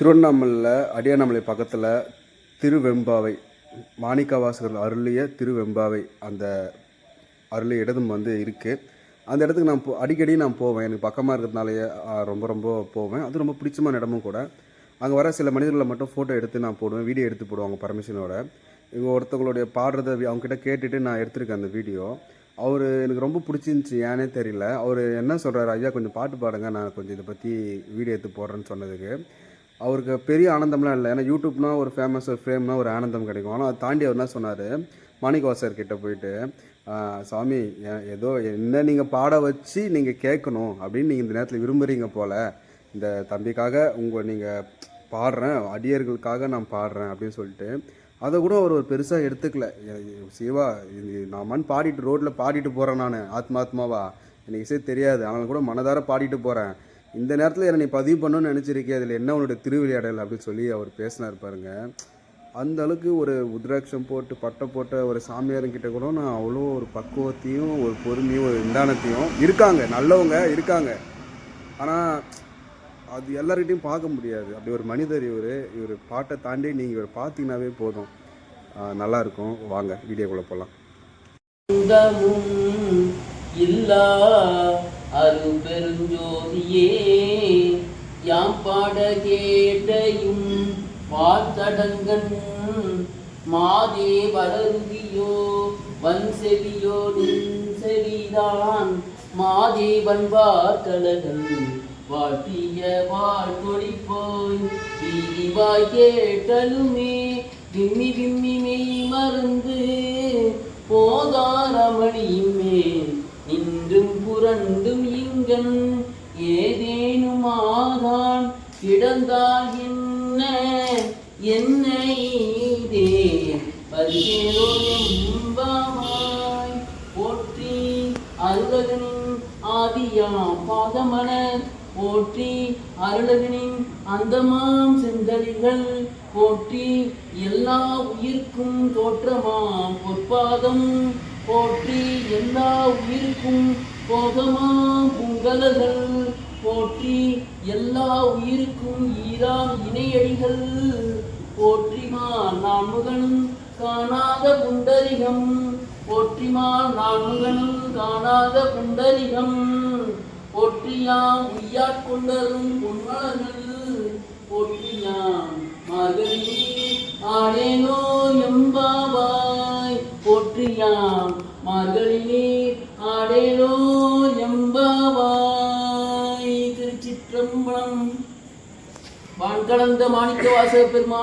திருவண்ணாமலையில் அடியானமலை பக்கத்தில் திருவெம்பாவை மாணிக்கவாசகர் அருளிய திருவெம்பாவை அந்த அருளிய இடம் வந்து இருக்குது அந்த இடத்துக்கு நான் போ அடிக்கடி நான் போவேன். எனக்கு பக்கமாக இருக்கிறதுனாலயே ரொம்ப ரொம்ப போவேன். அது ரொம்ப பிடிச்சமான இடமும் கூட. அங்கே வர சில மனிதர்களை மட்டும் ஃபோட்டோ எடுத்து நான் போடுவேன். வீடியோ எடுத்து போடுவாங்க பர்மிஷனோட இவங்க ஒருத்தவங்களுடைய பாடுறத அவங்ககிட்ட கேட்டுட்டு நான் எடுத்திருக்கேன் அந்த வீடியோ. அவர் எனக்கு ரொம்ப பிடிச்சிருந்துச்சி. ஏன்னே தெரியல. அவர் என்ன சொல்கிறாரு ஐயா கொஞ்சம் பாட்டு பாடுங்க. நான் கொஞ்சம் இதை பற்றி வீடியோ எடுத்து போடுறேன்னு சொன்னதுக்கு. அவருக்கு பெரிய ஆனந்தம்லாம் இல்லை. ஏன்னா யூடியூப்னா ஒரு ஃபேமஸ் ஒரு ஃப்ரேம்னா ஒரு ஆனந்தம் கிடைக்கும். ஆனால் அதை தாண்டி அவர் என்ன சொன்னார்? மாணிக்கவாசர் கிட்டே போயிட்டு சாமி ஏதோ என்ன நீங்கள் பாட வச்சு நீங்கள் கேட்கணும் அப்படின்னு நீங்கள் இந்த நேரத்தில் விரும்புகிறீங்க போல். இந்த தம்பிக்காக உங்கள் நீங்கள் பாடுறேன் அடியர்களுக்காக நான் பாடுறேன் அப்படின்னு சொல்லிட்டு அதை கூட அவர் ஒரு பெருசாக எடுத்துக்கல. சிவா இது நான் பாடிட்டு ரோட்டில் பாடிட்டு போகிறேன் நான் ஆத்மாத்மாவா? எனக்கு இசை தெரியாது. ஆனால் கூட மனதார பாடிட்டு போகிறேன் இந்த நேரத்தில் என்னை நீ பதிவு பண்ணணும்னு நினச்சிருக்கே அதில் என்ன உன்னோட திருவிளையாடல் அப்படின்னு சொல்லி அவர் பேசினார் பாருங்க. அந்த அளவுக்கு ஒரு உத்ராட்சம் போட்டு பட்டை போட்ட ஒரு சாமியாருங்கிட்ட கூட நான் அவ்வளோ ஒரு பக்குவத்தையும் ஒரு பொறுமையும் ஒரு நிதானத்தையும் இருக்காங்க. நல்லவங்க இருக்காங்க. ஆனால் அது எல்லார்கிட்டையும் பார்க்க முடியாது. அப்படி ஒரு மனிதர் இவர் இவர் பாட்டை தாண்டி நீங்கள் இவர் பார்த்தீங்கன்னாவே போதும். நல்லாயிருக்கும் நல்லா இருக்கும் வாங்க வீடியோக்குள்ளே போகலாம் இல்லா அருபெருஞ்சோதியே யாம் பாட கேட்டையும் பார்த்தடங்கன் மாதே வளருதியோ வன் செவியோ நின் செவிதான் மாதே வன்பார் கலகன் வாட்டிய வாழ்த்தொழிப்போய் வீதிவாய் கேட்டலுமே விம்மி விம்மி இன்றும் புரண்டும் இங்கன் ஏதேனும் கிடந்தால் என்ன? என்ன இதே பரிசேரோ போற்றி அருளகனின் ஆதியா பாதமன போற்றி அருளகனின் அந்தமாம் செந்தளிர்கள் போற்றி எல்லா உயிர்க்கும் தோற்றமாம் பொற்பாதம். போற்றி எல்லா உயிருக்கும் போகமாம் பூங்கலர்கள். போற்றி எல்லா உயிருக்கும் ஈராம் இணையடிகள். போற்றிமா நான் முகனும் காணாத புண்டரிகம் போற்றிமா நான் முகனும் காணாத புண்டரிகம் போற்றியாம் உய்யாட்கொண்டரும் பொன்மலர்கள். போற்றியாம் மார்கழி ஆனேனோ போற்றியாம் மார்கழியே ஆடேனோ எம்பாவாய். திருச்சிற்றம்பலம். வான் கடந்த மாணிக்க வாசக பெருமா